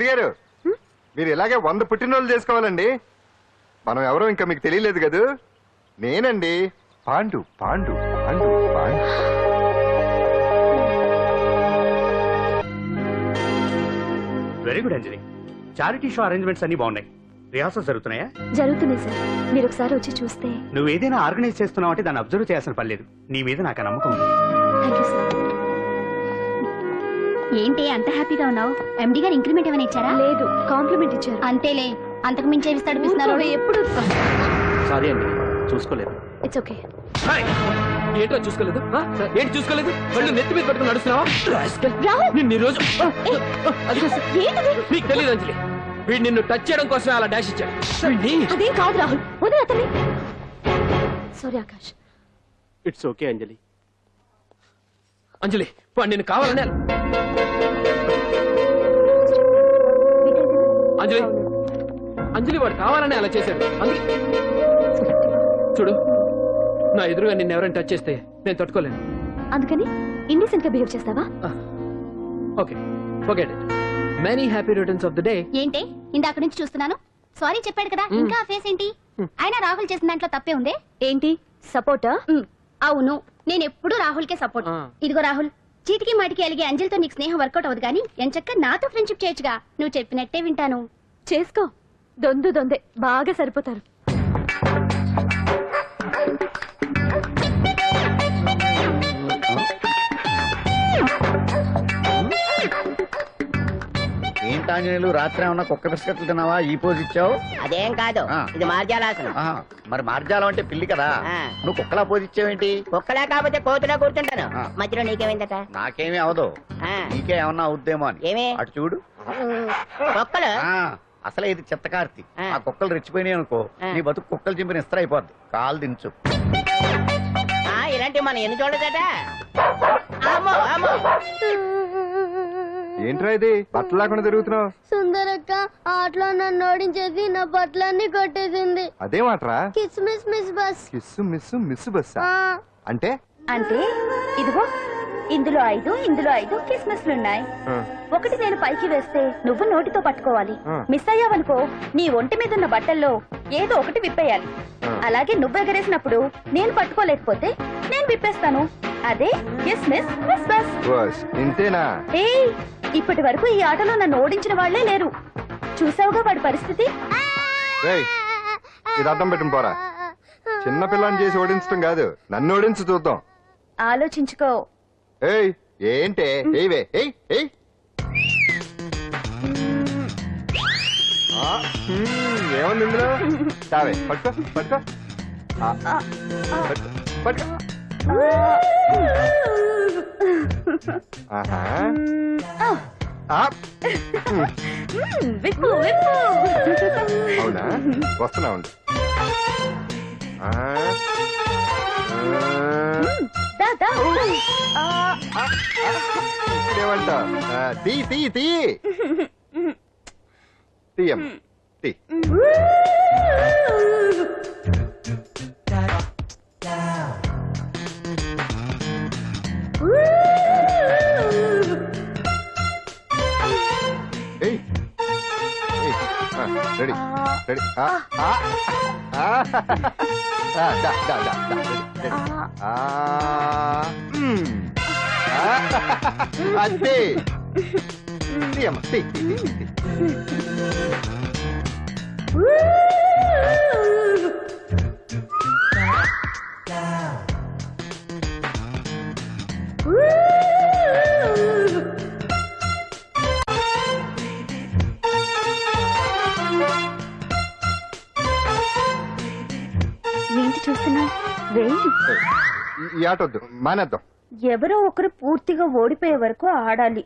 అంజలి గారు మీరు ఇలాగే వంద పుట్టినరోజులు చేసుకోవాలండి. మనం ఎవరో ఇంకా మీకు తెలియలేదు కదూ? నేనండి. Pandu Pandu Pandu Pandu. Very good Anjali charity show arrangements అన్ని బాగున్నాయి. రిహార్సల్స్ జరుగుతున్నాయా? జరుగుతున్నాయి సార్. మీరు ఒకసారి వచ్చి చూస్తే. నువ్వు ఏదైనా ఆర్గనైజ్ చేస్తున్నావు అంటే దాన్ని అబ్జర్వ్ చేయాల్సిన పని లేదు. నీ మీద నాకు నమ్మకం ఉంది. Thank you sir. ఏంటి అంత హ్యాపీగా ఉన్నావు? ఎండి గారు ఇంక్రిమెంట్ ఏమైనా ఇచ్చారా? లేదు కాంప్లిమెంట్ ఇచ్చారు. అంతేలే అంతకు మించి ఏమి తడిపిస్తున్నారు ఎప్పుడు సారీ అండి చూసుకోలేదు. ఇట్స్ ఓకే ఏంటో చూసుకోలేదు? ఆ? ఏంటి చూసుకోలేదు? వాళ్ళు నెత్తి మీద పట్టుకుని నడుస్తున్నావా! నిన్ను ఈ రోజు నీకు తెలియదు అంజలి. వీడు నిన్ను టచ్ చేయడం కోసమే అలా డాష్ ఇచ్చాడు. అదేం కాదు రాహుల్. వదిలే అతన్ని. Sorry Akash. It's okay Anjali. Anjali నిన్ను కావాలనే అంజలి? అంజలి వాడు కావాలనే అలా చేశాడు. అందుకే చూడు నా ఎదురుగా నిన్ను ఎవరైనా టచ్ చేస్తే నేను తట్టుకోలేను. అందుకని ఇండిసెంట్గా బిహేవ్ చేస్తావా? Okay okay many happy returns of the day ఏంటి? ఇందాక నుంచి చూస్తున్నాను. సారీ చెప్పాడు కదా. ఇంకా ఆ ఫేస్ ఏంటి? అయినా రాహుల్ చేసిన దాంట్లో తప్పే ఉంది? ఏంటి? సపోర్టా ఉమ్, అవును. నేను ఎప్పుడు రాహుల్ కే సపోర్ట్. ఇదిగో రాహుల్ చీటికి మాటికి అలిగే అంజలితో నీకు స్నేహం వర్కౌట్ అవ్వదు కానీ ఎంచక్క నాతో ఫ్రెండ్షిప్ చేయొచ్చుగా. నువ్వు చెప్పినట్టే వింటాను. చేసుకో. దొందు దొందే. బాగా సరిపోతారు. ఏంటాంజనేయులు రాత్రి ఏమన్నా కుక్క బిస్కెట్లు తిన్నావా? ఈ పోజ్ ఇచ్చావు? అదేం కాదు. ఆ. ఇది మార్జాలాసనం. ఆహా, మరి మార్జాలం అంటే పిల్లి కదా. ఆ. నువ్వు కుక్కలా పోజ్ ఇచ్చావేంటి? కుక్కలా కాకపోతే కోతులా కూర్చుంటాను. ఆ. మధ్యలో నీకేమైందట? నాకేమీ అవదు. ఆ. నీకే ఏమన్నా అవుద్దేమో అని. ఏమి? అటు చూడు. కుక్కలు? ఆ. అసలే ఇది చిత్తకార్తి ఆ. ఆ కుక్కలు రెచ్చిపోయినాయి అనుకో ఆ. నీ బతుకు కుక్కలు చింపిన ఇస్త్ర అయిపోద్ది. కాలు దించు. ఆ, ఇలాంటివి మనం ఎన్ని చూడదట అమ్మో అమ్మో. ఏంట్రా ఇది? బట్టలు లేకుండా తిరుగుతున్నావు. సుందరక్క ఆటలో నన్ను ఓడించేసి నా బట్టలన్నీ కొట్టేసింది. అదేమాట్రా kiss miss miss bus kiss miss miss బస్సా ఆ, అంటే? అంటే ఇదిగో ఇందులో ఐదు ఇందులో ఐదు కిస్మిస్లున్నాయి ఒకటి నేను పైకి వేస్తే నువ్వు నోటితో పట్టుకోవాలి. మిస్ అయ్యావనుకో నీ ఒంటి మీద ఉన్న బట్టల్లో ఏదో ఒకటి విప్పేయాలి. అలాగే నువ్వు ఎగరేసినప్పుడు నేను పట్టుకోలేకపోతే నేను విప్పేస్తాను. అదే yes miss miss bus bus ఇంతేనా? ఏయ్ ఇప్పటి వరకు ఈ ఆటలో నన్ను ఓడించిన వాళ్ళే లేరు. చూసావుగా వాడి పరిస్థితి? ఇది అర్థం పెట్టుకుని పోరా. చిన్న పిల్లని చేసి ఓడించడం కాదు నన్ను ఓడించి చూద్దాం. ఆలోచించుకో. ఏయ్ ఏంటే? ఏవే ఏయ్ ఏయ్ ఏముంది ఇందులో? తావే పట్టుకో పట్టుకో. పట్టుకో, ఆహా. అవునా? వస్తున్నా ఉండు. ఆ, తీ తీ తీ. తీయం తీ. రెడీ. రెడీ. ఆ, ఆ, ఆ, ఆ, దా, దా, దా, దా, రెడీ, రెడీ. ఆ, మ్మ్. ఆ, అంతే తీయమ్మ తీ తీ, తీ, తీ. ఈ- ఆట వద్దు మానేద్దాం. ఎవరో ఒకరు పూర్తిగా ఓడిపోయే వరకు ఆడాలి.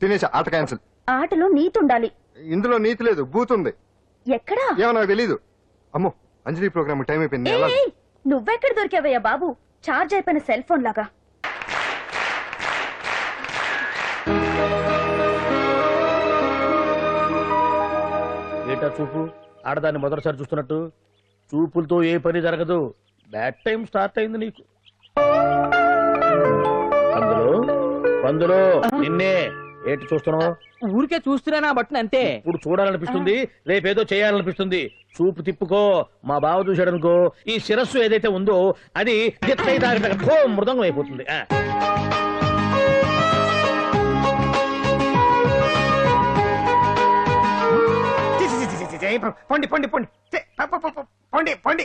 తినేసా ఆట క్యాన్సిల్. ఆటలో నీతుండాలి ఇందులో నీతి లేదు బూత్ ఉంది. ఎక్కడా? ఏమో నాకు తెలీదు. అమ్మో అంజలి ప్రోగ్రామ్ టైం అయిపోయింది ఎలా ఏయ్, నువ్వెక్కడ దొరికావయ్యా బాబు? చార్జ్ అయిపోయిన సెల్ ఫోన్ లాగా. ఏటా చూపు? ఆడదాన్ని మొదటిసారి చూస్తున్నట్టు. చూపులతో ఏ పని జరగదు. బ్యాడ్ టైం స్టార్ట్ అయింది నీకు. అందులో అందులో నిన్నే ఏంటి చూస్తున్నావు ఊరికే చూస్తున్నానా బట్టన్ అంతే ఇప్పుడు చూడాలనిపిస్తుంది రేపేదో చేయాలనిపిస్తుంది చూపు తిప్పుకో మా బావ చూశాడనుకో ఈ శిరస్సు ఏదైతే ఉందో అది గిత్తై తాగట ఠో మృదంగం అయిపోతుంది ఆ. పొండి పొండి పొండి ఛే, ప, ప, ప, ప, పొండి పొండి.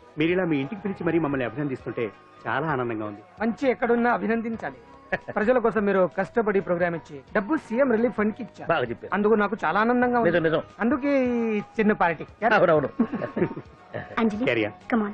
మీరు ఇలా మీ ఇంటికి పిలిచి మరీ మమ్మల్ని అభినందిస్తుంటే చాలా ఆనందంగా ఉంది. మంచి ఎక్కడున్నా అభినందించాలి. ప్రజల కోసం మీరు కష్టపడి ప్రోగ్రామ్ ఇచ్చి డబ్బు సీఎం రిలీఫ్ ఫండ్కి ఇచ్చారు. బాగా చెప్పారు. అందుకు నాకు చాలా ఆనందంగా ఉంది. నిజం నిజం. అందుకే ఈ చిన్న పార్టీ. అవునవును. అంజలి కమాన్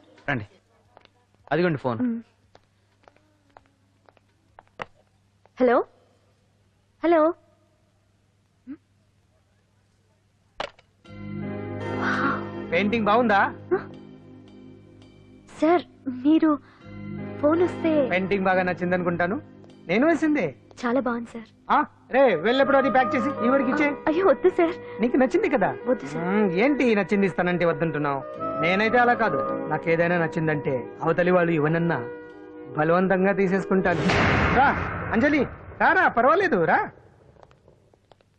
రండి. అదిగోండి ఫోన్. హలో? హలో? పెయింటింగ్ బాగుందా? సార్ మీరు ఫోన్ వస్తే పెయింటింగ్ బాగా నచ్చింది అనుకుంటాను నేను వేసిందే. చాలా బాగుంది సార్. రే వెళ్ళప్పుడు అది ప్యాక్ చేసి ఈవిడికి ఇచ్చే. అయ్యో వద్దు సార్. నీకు నచ్చింది కదా? వద్దు సార్. మ్మ్, ఏంటి నచ్చింది ఇస్తానంటే వద్దంటున్నావు? నేనైతే అలా కాదు. నాకు ఏదైనా నచ్చిందంటే అవతలి వాళ్ళు ఇవ్వనన్నా బలవంతంగా తీసేసుకుంటాను. రా అంజలి రారా పర్వాలేదు రా.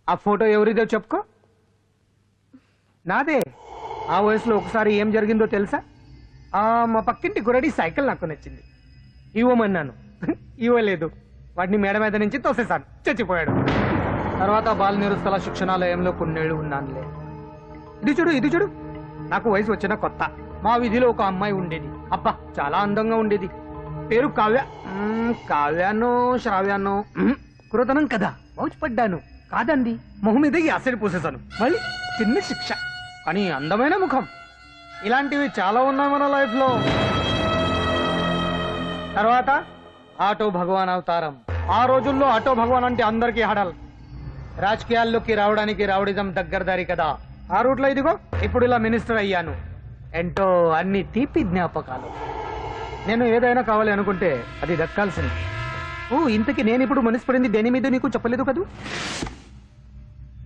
ఆ ఫోటో ఎవరిదో చెప్పుకో. నాదే ఆ వయసులో ఒకసారి ఏం జరిగిందో తెలుసా? ఆ మా పక్కింటి గురడి సైకిల్ నాకు నచ్చింది. ఇవ్వమన్నాను. ఇవ్వలేదు. వాటిని మేడ మీద నుంచి తోసేశాను. చచ్చిపోయాడు. తర్వాత బాల నిరుస్తల శిక్షణాలయంలో కొన్నేళ్ళు ఉన్నానులే. ఇది చూడు ఇది చూడు. నాకు వయసు వచ్చిన కొత్త. మా వీధిలో ఒక అమ్మాయి ఉండేది. అబ్బా చాలా అందంగా ఉండేది. పేరు కావ్య. కావ్యానో శ్రావ్యానో కృతనం కదా. మౌచిపడ్డాను కాదండి. మొహం మీద యాసిడ్ పూసేశాను. మళ్ళీ చిన్న శిక్ష. కానీ అందమైన ముఖం. ఇలాంటివి చాలా ఉన్నాయి మన లైఫ్లో తర్వాత ఆటో భగవాన్ అవతారం. ఆ రోజుల్లో ఆటో భగవాన్ అంటే అందరికీ హడల్. రాజకీయాల్లోకి రావడానికి రావడిజం దగ్గరదారి కదా. ఆ రూట్లో ఇదిగో ఇప్పుడు ఇలా మినిస్టర్ అయ్యాను. ఎంటో అన్ని తీపి జ్ఞాపకాలు. నేను ఏదైనా కావాలి అనుకుంటే అది దక్కాల్సింది. ఓ ఇంతకి నేను ఇప్పుడు మనసు పడింది దేని మీద నీకు చెప్పలేదు కదూ?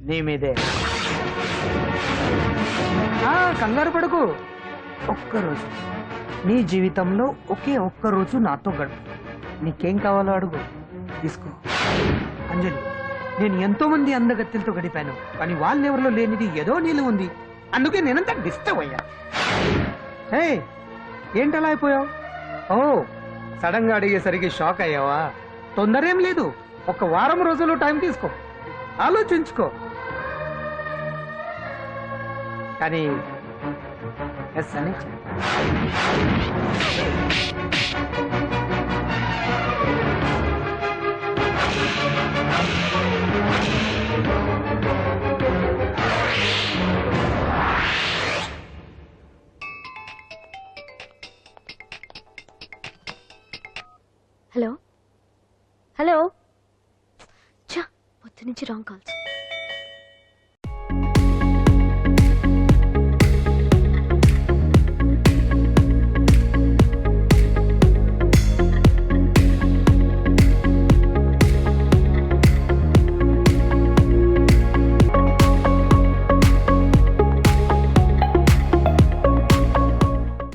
నీ మీదే. కంగారు పడుకు. ఒక్కరోజు. నీ జీవితంలో ఒకే ఒక్క రోజు నాతో గడుపు. నీకేం కావాలో అడుగు. తీసుకో. అంజలి నేను ఎంతో మంది అందగత్తెలతో గడిపాను కానీ వాళ్ళెవరిలో లేనిది ఏదో నీళ్ళు ఉంది. అందుకే నేనంతా డిస్టర్బ్ అయ్యా. హే ఏంటలా అయిపోయావు? ఓ సడన్గా అడిగేసరికి షాక్ అయ్యావా? తొందర ఏం లేదు ఒక వారం రోజులు టైం తీసుకో. ఆలోచించుకో. కానీ ఎస్ అని నుంచి రాంగ్ కాల్స్.